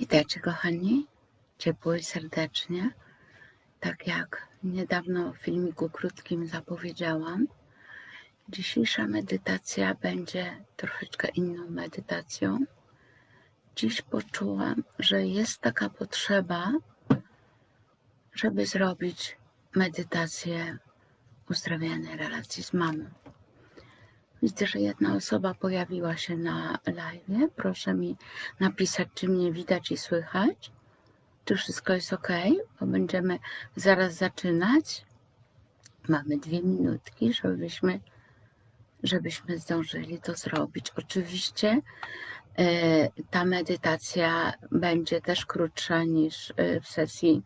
Witajcie kochani, ciepło i serdecznie. Tak jak niedawno w filmiku krótkim zapowiedziałam, dzisiejsza medytacja będzie troszeczkę inną medytacją. Dziś poczułam, że jest taka potrzeba, żeby zrobić medytację uzdrawiania relacji z mamą. Widzę, że jedna osoba pojawiła się na live. Proszę mi napisać, czy mnie widać i słychać. Czy wszystko jest ok, bo będziemy zaraz zaczynać. Mamy dwie minutki, żebyśmy, żebyśmy zdążyli to zrobić. Oczywiście e, ta medytacja będzie też krótsza niż e, w sesji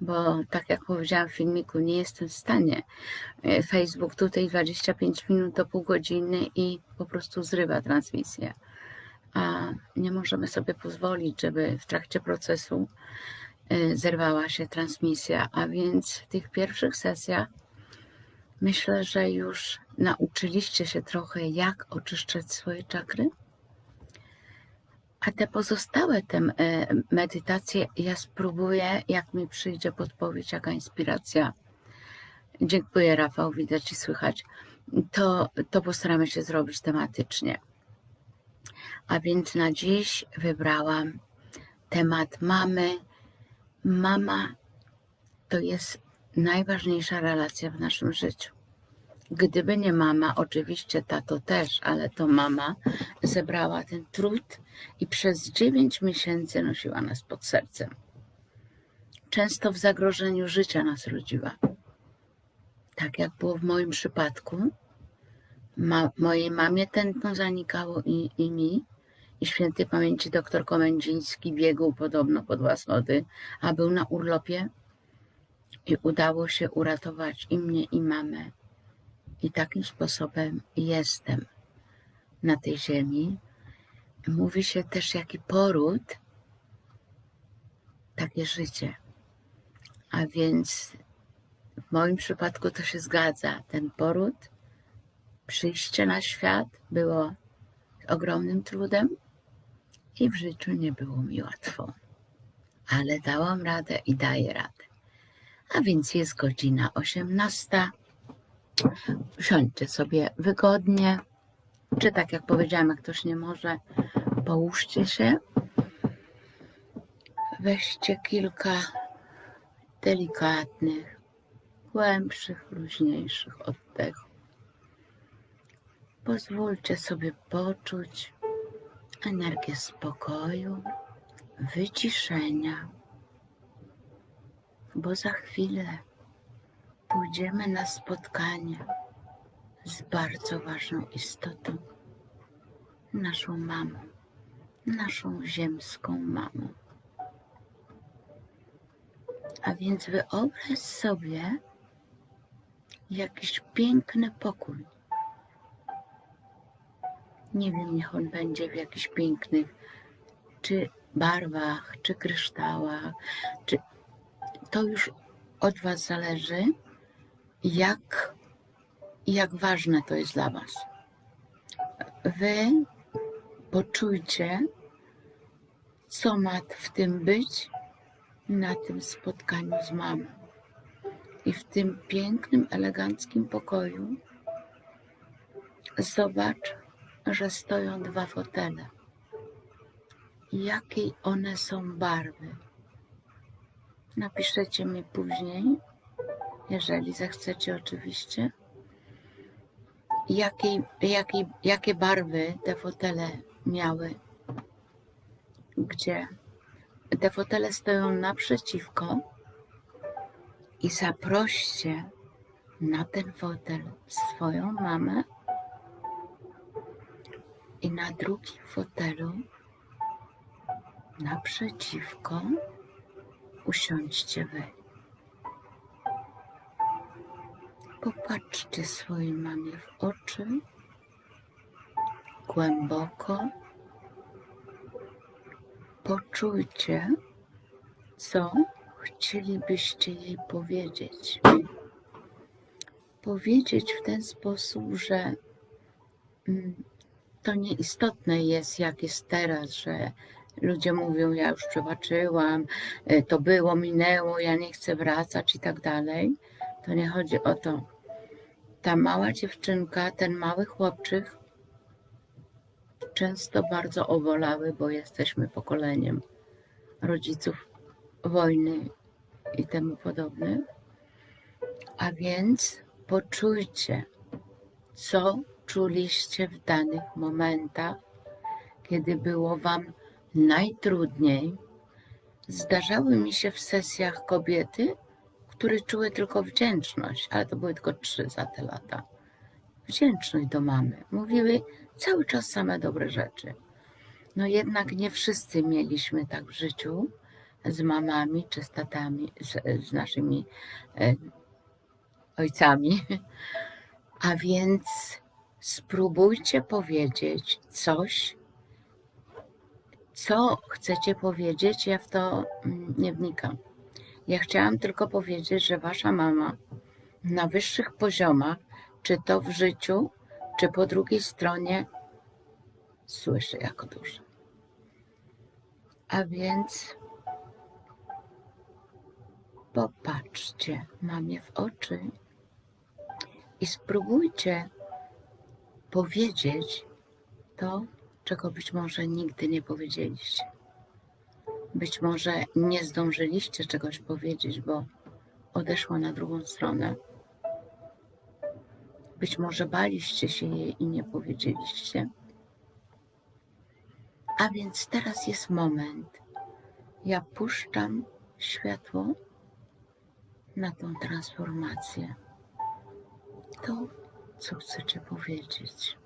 bo tak jak powiedziałam w filmiku, nie jestem w stanie. E, Facebook tutaj 25 minut do pół godziny i po prostu zrywa transmisję. A nie możemy sobie pozwolić, żeby w trakcie procesu e, zerwała się transmisja. A więc w tych pierwszych sesjach myślę, że już nauczyliście się trochę, jak oczyszczać swoje czakry a te pozostałe te e, medytacje ja spróbuję, jak mi przyjdzie podpowiedź, jaka inspiracja. Dziękuję Rafał, widać i słychać. To, to postaramy się zrobić tematycznie. A więc na dziś wybrałam temat mamy. Mama to jest najważniejsza relacja w naszym życiu. Gdyby nie mama, oczywiście tato też, ale to mama zebrała ten trud i przez dziewięć miesięcy nosiła nas pod sercem. Często w zagrożeniu życia nas rodziła. Tak jak było w moim przypadku. Ma, mojej mamie tętno zanikało i, i mi. I świętej pamięci doktor Komędziński biegł podobno pod łasnody, a był na urlopie i udało się uratować i mnie, i mamę i takim sposobem jestem na tej ziemi. Mówi się też, jaki poród, takie życie. A więc w moim przypadku to się zgadza. Ten poród, przyjście na świat było ogromnym trudem i w życiu nie było mi łatwo. Ale dałam radę i daję radę. A więc jest godzina 18. Usiądźcie sobie wygodnie, czy tak jak powiedziałam, jak ktoś nie może, połóżcie się. Weźcie kilka delikatnych, głębszych, luźniejszych oddechów. Pozwólcie sobie poczuć energię spokoju, wyciszenia, bo za chwilę pójdziemy na spotkanie z bardzo ważną istotą, naszą mamą, naszą ziemską mamą. A więc wyobraź sobie jakiś piękny pokój. Nie wiem, niech on będzie w jakichś pięknych, czy barwach, czy kryształach, czy to już od Was zależy jak, jak ważne to jest dla Was. Wy poczujcie, co ma w tym być na tym spotkaniu z mamą. I w tym pięknym, eleganckim pokoju zobacz, że stoją dwa fotele. Jakiej one są barwy? Napiszecie mi później, jeżeli zechcecie oczywiście. Jakiej, jakiej, jakie barwy te fotele miały? Gdzie? Te fotele stoją naprzeciwko i zaproście na ten fotel swoją mamę i na drugim fotelu naprzeciwko usiądźcie wy. Popatrzcie swojej mamie w oczy głęboko. Poczujcie, co chcielibyście jej powiedzieć. Powiedzieć w ten sposób, że mm, to nieistotne jest, jak jest teraz, że ludzie mówią, ja już przebaczyłam, e, to było, minęło, ja nie chcę wracać i tak dalej. To nie chodzi o to. Ta mała dziewczynka, ten mały chłopczyk często bardzo obolały, bo jesteśmy pokoleniem rodziców wojny i temu podobnych. A więc poczujcie, co czuliście w danych momentach, kiedy było Wam najtrudniej. Zdarzały mi się w sesjach kobiety, które czuły tylko wdzięczność, ale to były tylko trzy za te lata. Wdzięczność do mamy. Mówiły cały czas same dobre rzeczy. No jednak nie wszyscy mieliśmy tak w życiu z mamami czy z tatami, z, z naszymi e, ojcami. A więc spróbujcie powiedzieć coś, co chcecie powiedzieć. Ja w to mm, nie wnikam. Ja chciałam tylko powiedzieć, że wasza mama na wyższych poziomach, czy to w życiu, czy po drugiej stronie, słyszy jako duszę. A więc popatrzcie mamie w oczy i spróbujcie powiedzieć to, czego być może nigdy nie powiedzieliście. Być może nie zdążyliście czegoś powiedzieć, bo odeszła na drugą stronę. Być może baliście się jej i nie powiedzieliście. A więc teraz jest moment. Ja puszczam światło na tą transformację. To, co chcecie powiedzieć.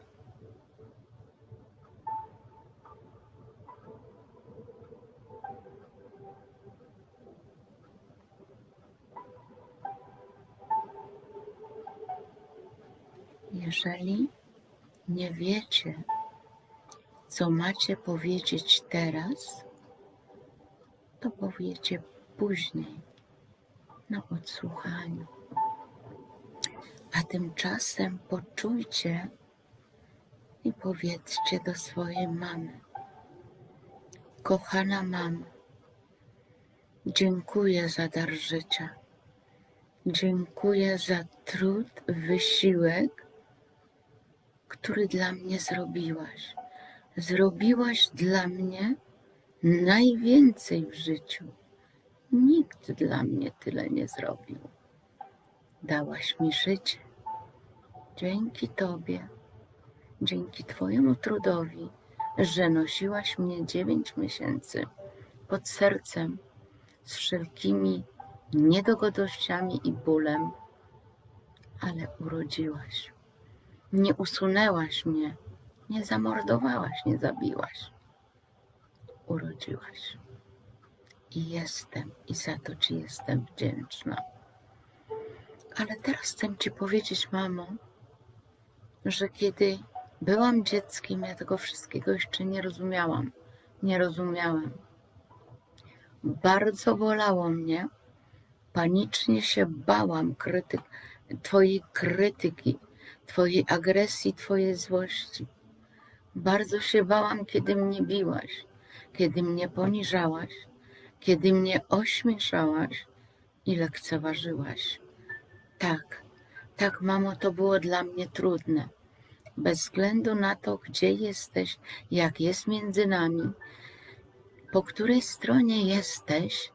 Jeżeli nie wiecie, co macie powiedzieć teraz, to powiecie później na odsłuchaniu. A tymczasem poczujcie i powiedzcie do swojej mamy: Kochana mamo, dziękuję za dar życia. Dziękuję za trud, wysiłek, który dla mnie zrobiłaś. Zrobiłaś dla mnie najwięcej w życiu. Nikt dla mnie tyle nie zrobił. Dałaś mi życie. Dzięki Tobie, dzięki Twojemu trudowi, że nosiłaś mnie dziewięć miesięcy pod sercem z wszelkimi niedogodnościami i bólem, ale urodziłaś. Nie usunęłaś mnie, nie zamordowałaś, nie zabiłaś. Urodziłaś. I jestem, i za to Ci jestem wdzięczna. Ale teraz chcę Ci powiedzieć, mamo, że kiedy byłam dzieckiem, ja tego wszystkiego jeszcze nie rozumiałam. Nie rozumiałem. Bardzo bolało mnie. Panicznie się bałam krytyk, Twojej krytyki, Twojej agresji, Twojej złości. Bardzo się bałam, kiedy mnie biłaś, kiedy mnie poniżałaś, kiedy mnie ośmieszałaś i lekceważyłaś. Tak, tak, mamo, to było dla mnie trudne. Bez względu na to, gdzie jesteś, jak jest między nami, po której stronie jesteś,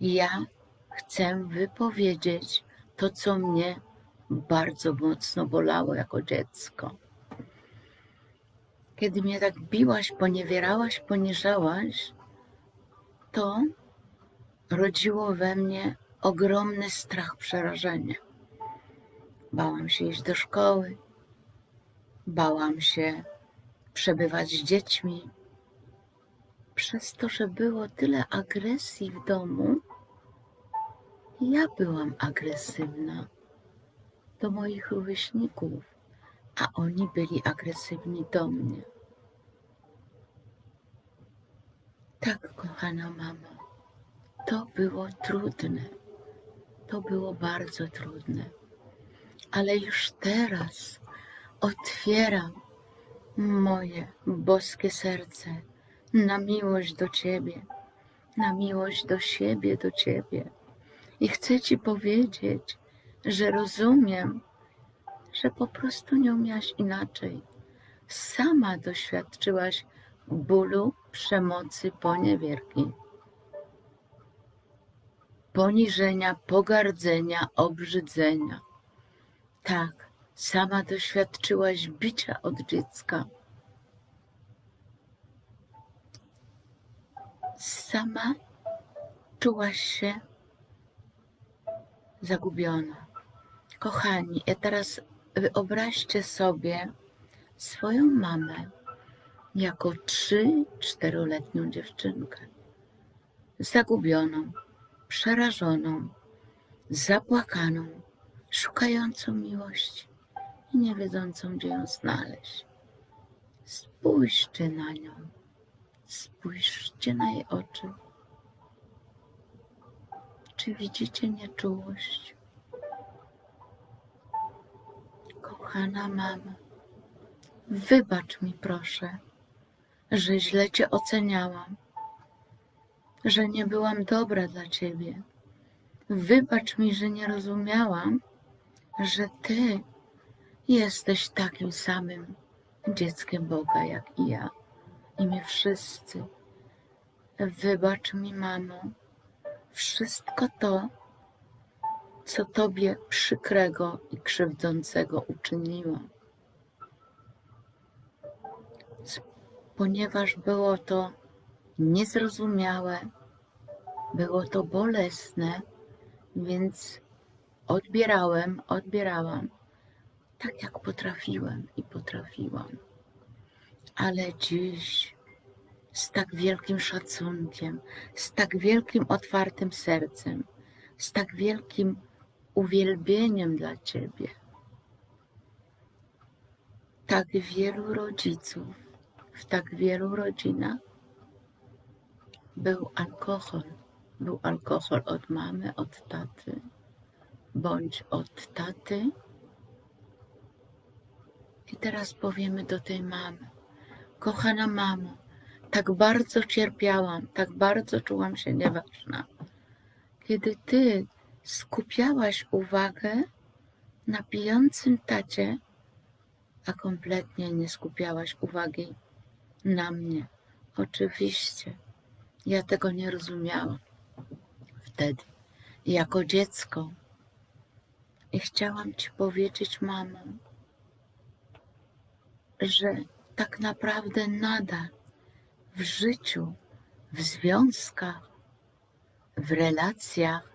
ja chcę wypowiedzieć to, co mnie bardzo mocno bolało jako dziecko. Kiedy mnie tak biłaś, poniewierałaś, poniżałaś, to rodziło we mnie ogromny strach przerażenia. Bałam się iść do szkoły, bałam się przebywać z dziećmi. Przez to, że było tyle agresji w domu, ja byłam agresywna do moich rówieśników, a oni byli agresywni do mnie. Tak, kochana mamo, to było trudne. To było bardzo trudne. Ale już teraz otwieram moje boskie serce na miłość do Ciebie, na miłość do siebie, do Ciebie. I chcę Ci powiedzieć, że rozumiem, że po prostu nie umiałaś inaczej. Sama doświadczyłaś bólu, przemocy, poniewierki, poniżenia, pogardzenia, obrzydzenia. Tak, sama doświadczyłaś bicia od dziecka. Sama czułaś się zagubiona. Kochani, teraz wyobraźcie sobie swoją mamę jako 3-4-letnią dziewczynkę. Zagubioną, przerażoną, zapłakaną, szukającą miłości i nie wiedzącą, gdzie ją znaleźć. Spójrzcie na nią, spójrzcie na jej oczy. Czy widzicie nieczułość? Kochana mamo, wybacz mi proszę, że źle Cię oceniałam, że nie byłam dobra dla Ciebie. Wybacz mi, że nie rozumiałam, że Ty jesteś takim samym dzieckiem Boga jak i ja i my wszyscy. Wybacz mi, mamo, wszystko to, co Tobie przykrego i krzywdzącego uczyniłam. Ponieważ było to niezrozumiałe, było to bolesne, więc odbierałem, odbierałam tak, jak potrafiłem i potrafiłam. Ale dziś z tak wielkim szacunkiem, z tak wielkim otwartym sercem, z tak wielkim uwielbieniem dla Ciebie. Tak wielu rodziców, w tak wielu rodzinach był alkohol. Był alkohol od mamy, od taty, bądź od taty. I teraz powiemy do tej mamy: Kochana mamo, tak bardzo cierpiałam, tak bardzo czułam się nieważna. Kiedy ty skupiałaś uwagę na pijącym tacie, a kompletnie nie skupiałaś uwagi na mnie. Oczywiście, ja tego nie rozumiałam wtedy, jako dziecko. I chciałam Ci powiedzieć, mamo, że tak naprawdę nadal w życiu, w związkach, w relacjach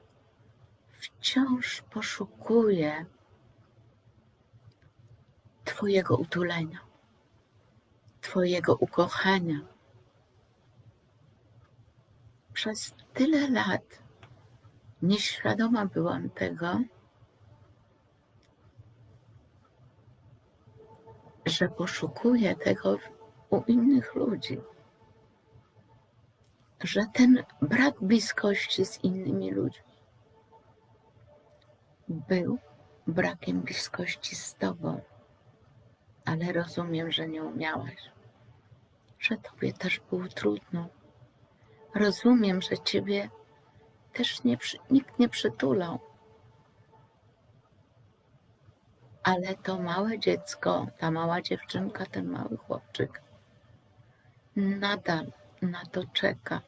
wciąż poszukuję Twojego utulenia, Twojego ukochania. Przez tyle lat nieświadoma byłam tego, że poszukuję tego u innych ludzi że ten brak bliskości z innymi ludźmi był brakiem bliskości z Tobą, ale rozumiem, że nie umiałaś, że Tobie też było trudno. Rozumiem, że Ciebie też nie, nikt nie przytulał. Ale to małe dziecko, ta mała dziewczynka, ten mały chłopczyk nadal na to czeka.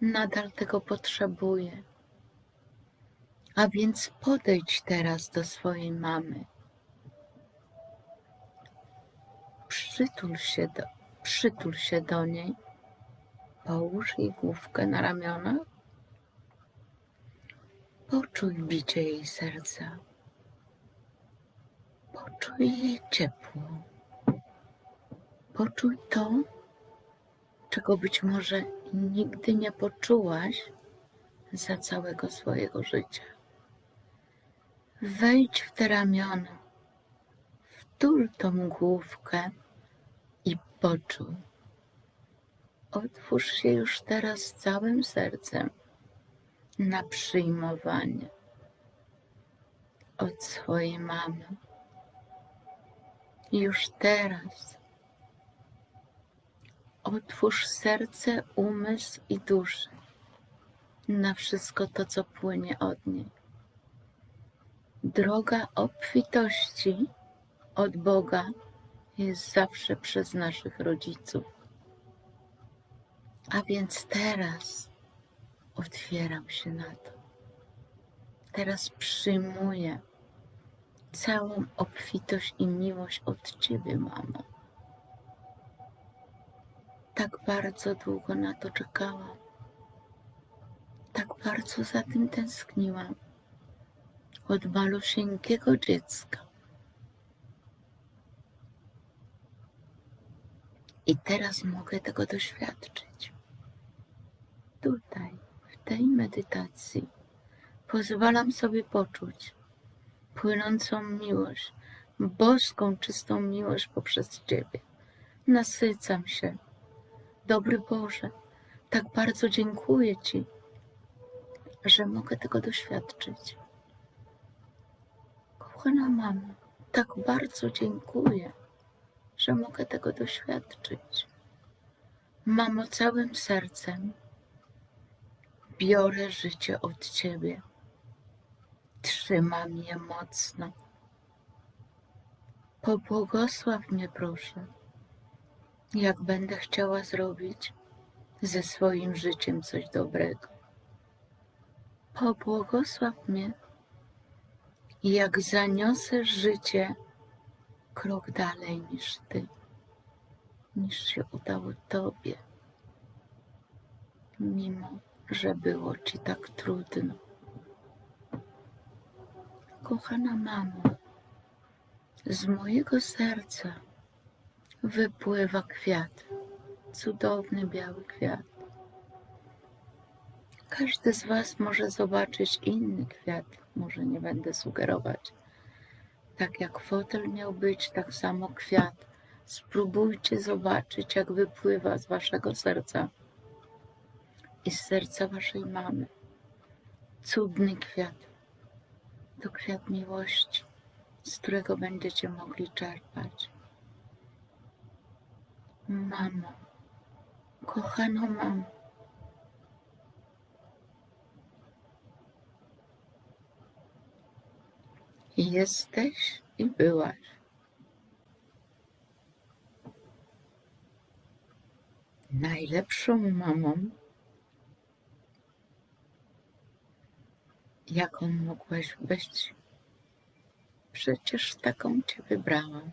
Nadal tego potrzebuje. A więc podejdź teraz do swojej mamy. Przytul się do, przytul się do niej. Połóż jej główkę na ramionach. Poczuj bicie jej serca. Poczuj jej ciepło. Poczuj to, czego być może nigdy nie poczułaś za całego swojego życia. Wejdź w te ramiona, wtul tą główkę i poczuj. Otwórz się już teraz całym sercem na przyjmowanie od swojej mamy. Już teraz Otwórz serce, umysł i duszę na wszystko to, co płynie od niej. Droga obfitości od Boga jest zawsze przez naszych rodziców. A więc teraz otwieram się na to. Teraz przyjmuję całą obfitość i miłość od Ciebie, mamo. Tak bardzo długo na to czekałam. Tak bardzo za tym tęskniłam. Od malusieńkiego dziecka. I teraz mogę tego doświadczyć. Tutaj, w tej medytacji, pozwalam sobie poczuć płynącą miłość, boską, czystą miłość poprzez Ciebie. Nasycam się. Dobry Boże, tak bardzo dziękuję Ci, że mogę tego doświadczyć. Kochana mamo, tak bardzo dziękuję, że mogę tego doświadczyć. Mamo, całym sercem biorę życie od Ciebie. Trzymam je mocno. Pobłogosław mnie, proszę, jak będę chciała zrobić ze swoim życiem coś dobrego. Pobłogosław mnie, jak zaniosę życie krok dalej niż Ty, niż się udało Tobie, mimo że było Ci tak trudno. Kochana mamo, z mojego serca wypływa kwiat, cudowny biały kwiat. Każdy z Was może zobaczyć inny kwiat, może nie będę sugerować. Tak jak fotel miał być, tak samo kwiat. Spróbujcie zobaczyć, jak wypływa z Waszego serca i z serca Waszej mamy. Cudny kwiat. To kwiat miłości, z którego będziecie mogli czerpać. Mamo, kochano mamo, jesteś i byłaś. Najlepszą mamą, jaką mogłaś być. Przecież taką cię wybrałam.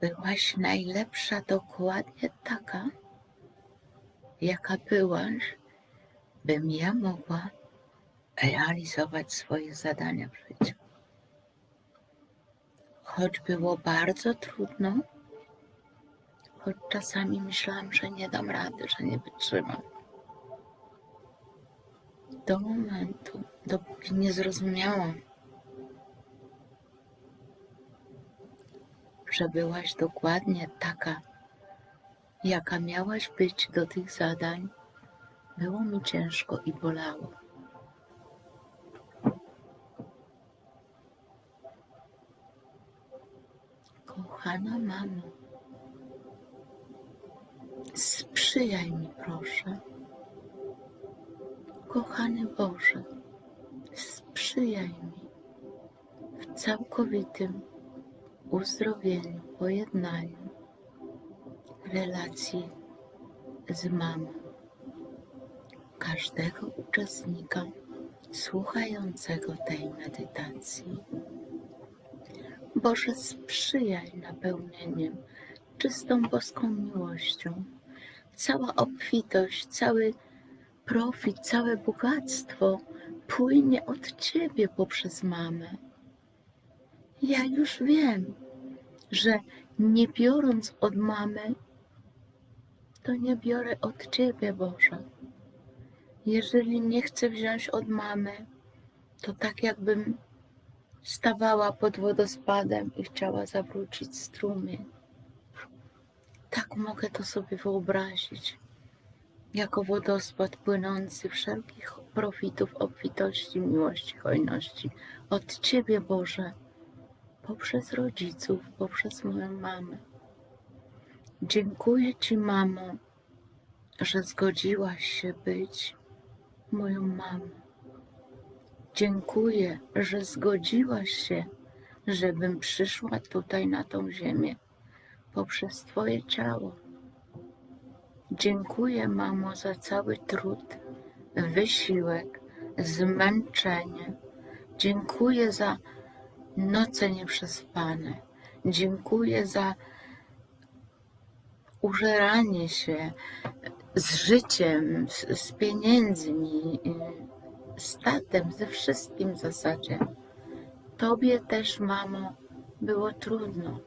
Byłaś najlepsza dokładnie taka, jaka byłaś, bym ja mogła realizować swoje zadania w życiu. Choć było bardzo trudno, choć czasami myślałam, że nie dam rady, że nie wytrzymam. Do momentu, dopóki nie zrozumiałam, że byłaś dokładnie taka, jaka miałaś być do tych zadań, było mi ciężko i bolało. Kochana mamo, sprzyjaj mi proszę. Kochany Boże, sprzyjaj mi w całkowitym uzdrowieniu, pojednaniu relacji z mamą każdego uczestnika słuchającego tej medytacji. Boże, sprzyjaj napełnieniem czystą boską miłością. Cała obfitość, cały profit, całe bogactwo płynie od Ciebie poprzez mamę. Ja już wiem, że nie biorąc od mamy, to nie biorę od Ciebie, Boże. Jeżeli nie chcę wziąć od mamy, to tak jakbym stawała pod wodospadem i chciała zawrócić strumień. Tak mogę to sobie wyobrazić, jako wodospad płynący wszelkich profitów, obfitości, miłości, hojności od Ciebie, Boże, poprzez rodziców, poprzez moją mamę. Dziękuję Ci, mamo, że zgodziłaś się być moją mamą. Dziękuję, że zgodziłaś się, żebym przyszła tutaj na tą ziemię poprzez Twoje ciało. Dziękuję, mamo, za cały trud, wysiłek, zmęczenie. Dziękuję za noce nieprzespane. Dziękuję za użeranie się z życiem, z, z pieniędzmi, y, z tatem, ze wszystkim w zasadzie. Tobie też, mamo, było trudno.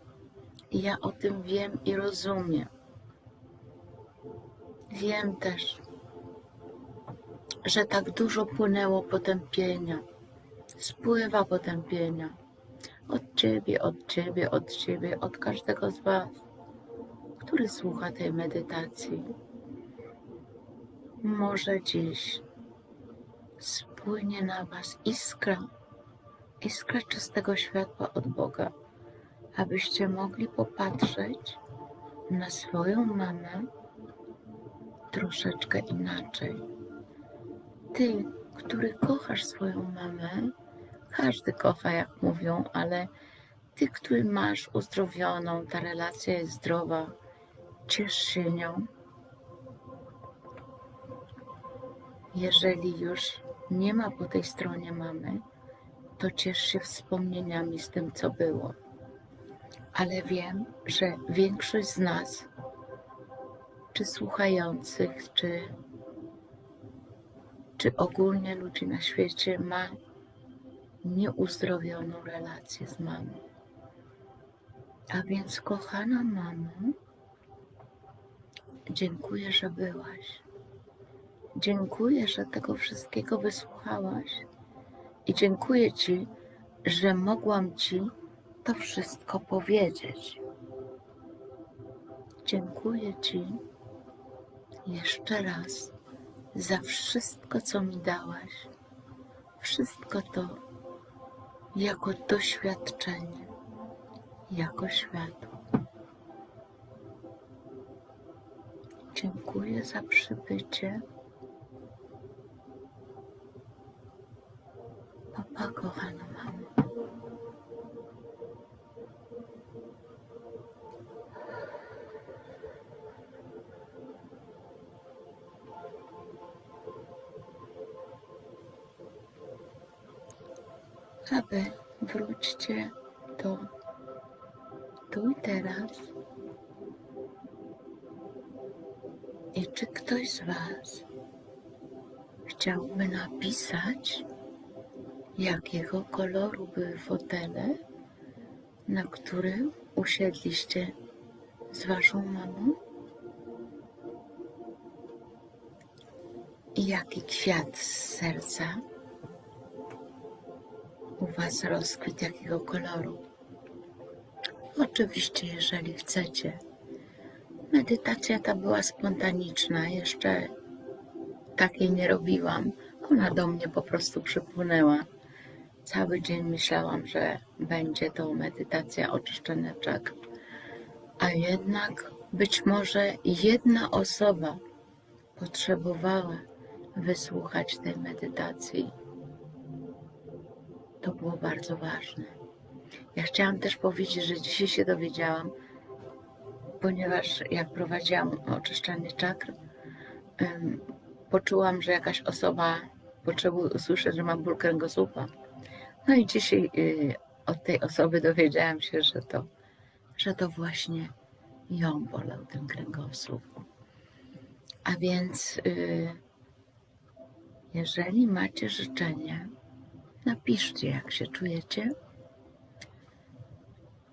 I ja o tym wiem i rozumiem. Wiem też, że tak dużo płynęło potępienia, spływa potępienia od Ciebie, od Ciebie, od Ciebie, od każdego z Was, który słucha tej medytacji. Może dziś spłynie na Was iskra, iskra czystego światła od Boga, abyście mogli popatrzeć na swoją mamę troszeczkę inaczej. Ty, który kochasz swoją mamę, każdy kocha, jak mówią, ale ty, który masz uzdrowioną, ta relacja jest zdrowa, ciesz się nią. Jeżeli już nie ma po tej stronie mamy, to ciesz się wspomnieniami z tym, co było. Ale wiem, że większość z nas, czy słuchających, czy, czy ogólnie ludzi na świecie, ma nieuzdrowioną relację z mamą. A więc, kochana mamo, dziękuję, że byłaś. Dziękuję, że tego wszystkiego wysłuchałaś. I dziękuję Ci, że mogłam Ci to wszystko powiedzieć. Dziękuję Ci jeszcze raz za wszystko, co mi dałaś. Wszystko to jako doświadczenie, jako światło. Dziękuję za przybycie. Chciałby napisać, jakiego koloru były fotele, na którym usiedliście z Waszą mamą? I jaki kwiat z serca u Was rozkwit, jakiego koloru? Oczywiście, jeżeli chcecie. Medytacja ta była spontaniczna, jeszcze takiej nie robiłam. Ona do mnie po prostu przypłynęła. Cały dzień myślałam, że będzie to medytacja oczyszczenia czakr. A jednak być może jedna osoba potrzebowała wysłuchać tej medytacji. To było bardzo ważne. Ja chciałam też powiedzieć, że dzisiaj się dowiedziałam, ponieważ jak prowadziłam oczyszczanie czakr, poczułam, że jakaś osoba potrzebuje usłyszeć, że mam ból kręgosłupa. No i dzisiaj y, od tej osoby dowiedziałam się, że to, że to właśnie ją bolał ten kręgosłup. A więc y, jeżeli macie życzenie, napiszcie, jak się czujecie.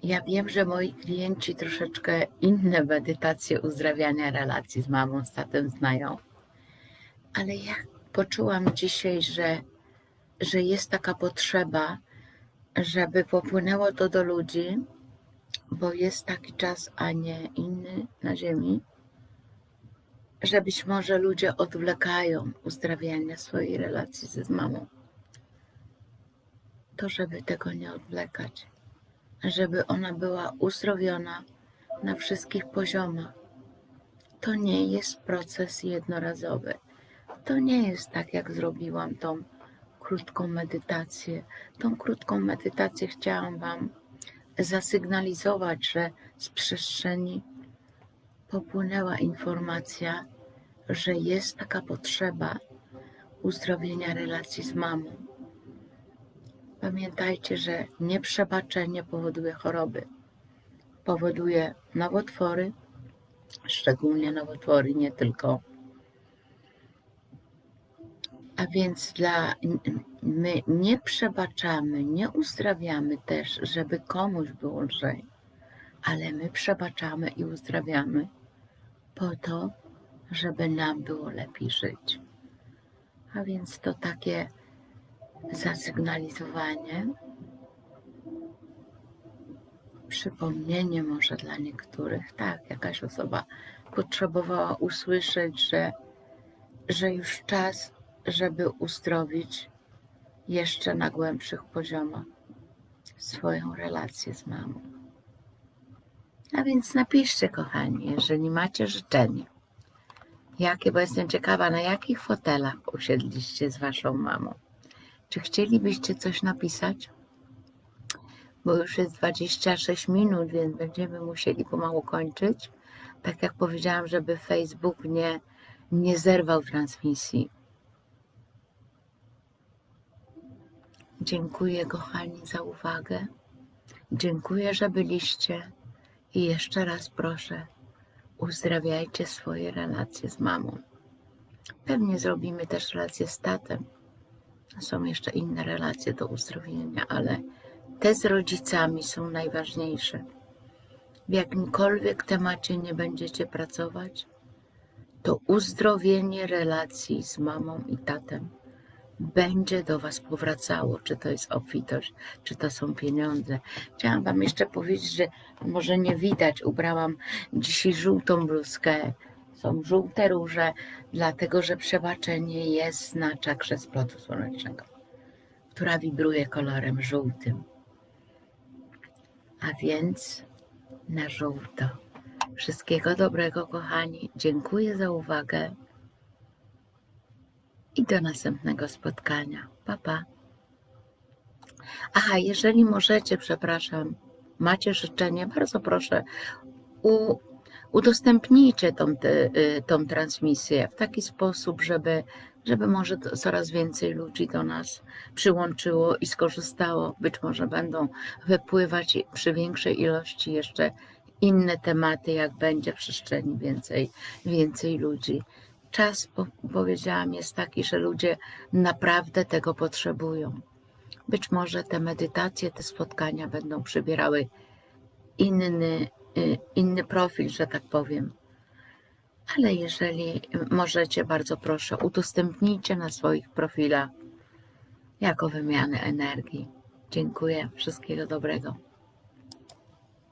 Ja wiem, że moi klienci troszeczkę inne medytacje uzdrawiania relacji z mamą, z tatem znają, ale ja poczułam dzisiaj, że, że jest taka potrzeba, żeby popłynęło to do ludzi, bo jest taki czas, a nie inny na Ziemi, że być może ludzie odwlekają uzdrawiania swojej relacji z mamą. To, żeby tego nie odwlekać żeby ona była uzdrowiona, na wszystkich poziomach. To nie jest proces jednorazowy. To nie jest tak, jak zrobiłam tą krótką medytację. Tą krótką medytację chciałam Wam zasygnalizować, że z przestrzeni popłynęła informacja, że jest taka potrzeba uzdrowienia relacji z mamą. Pamiętajcie, że nieprzebaczenie powoduje choroby, powoduje nowotwory, szczególnie nowotwory, nie tylko. A więc dla, my nie przebaczamy, nie uzdrawiamy też, żeby komuś było lżej, ale my przebaczamy i uzdrawiamy po to, żeby nam było lepiej żyć. A więc to takie zasygnalizowanie, przypomnienie może dla niektórych, tak, jakaś osoba potrzebowała usłyszeć, że, że już czas, żeby uzdrowić jeszcze na głębszych poziomach swoją relację z mamą. A więc napiszcie, kochani, jeżeli macie życzenie. Jakie, bo jestem ciekawa, na jakich fotelach usiedliście z waszą mamą. Czy chcielibyście coś napisać? Bo już jest 26 minut, więc będziemy musieli pomału kończyć. Tak jak powiedziałam, żeby Facebook nie, nie zerwał transmisji. Dziękuję, kochani, za uwagę. Dziękuję, że byliście. I jeszcze raz proszę, uzdrawiajcie swoje relacje z mamą. Pewnie zrobimy też relacje z tatem. Są jeszcze inne relacje do uzdrowienia, ale te z rodzicami są najważniejsze. W jakimkolwiek temacie nie będziecie pracować, to uzdrowienie relacji z mamą i tatem będzie do Was powracało, czy to jest obfitość, czy to są pieniądze. Chciałam Wam jeszcze powiedzieć, że może nie widać, ubrałam dzisiaj żółtą bluzkę, są żółte róże, dlatego że przebaczenie jest na czakrze splotu słonecznego, która wibruje kolorem żółtym. A więc na żółto. Wszystkiego dobrego, kochani. Dziękuję za uwagę i do następnego spotkania. Pa, pa. Aha, jeżeli możecie, przepraszam, macie życzenie, bardzo proszę, u, udostępnijcie tą, te, y, tą transmisję w taki sposób, żeby, żeby może coraz więcej ludzi do nas przyłączyło i skorzystało. Być może będą wypływać przy większej ilości jeszcze inne tematy, jak będzie w przestrzeni więcej, więcej ludzi czas, po, powiedziałam, jest taki, że ludzie naprawdę tego potrzebują. Być może te medytacje, te spotkania będą przybierały inny, y, inny profil, że tak powiem. Ale jeżeli możecie, bardzo proszę, udostępnijcie na swoich profilach jako wymianę energii. Dziękuję. Wszystkiego dobrego.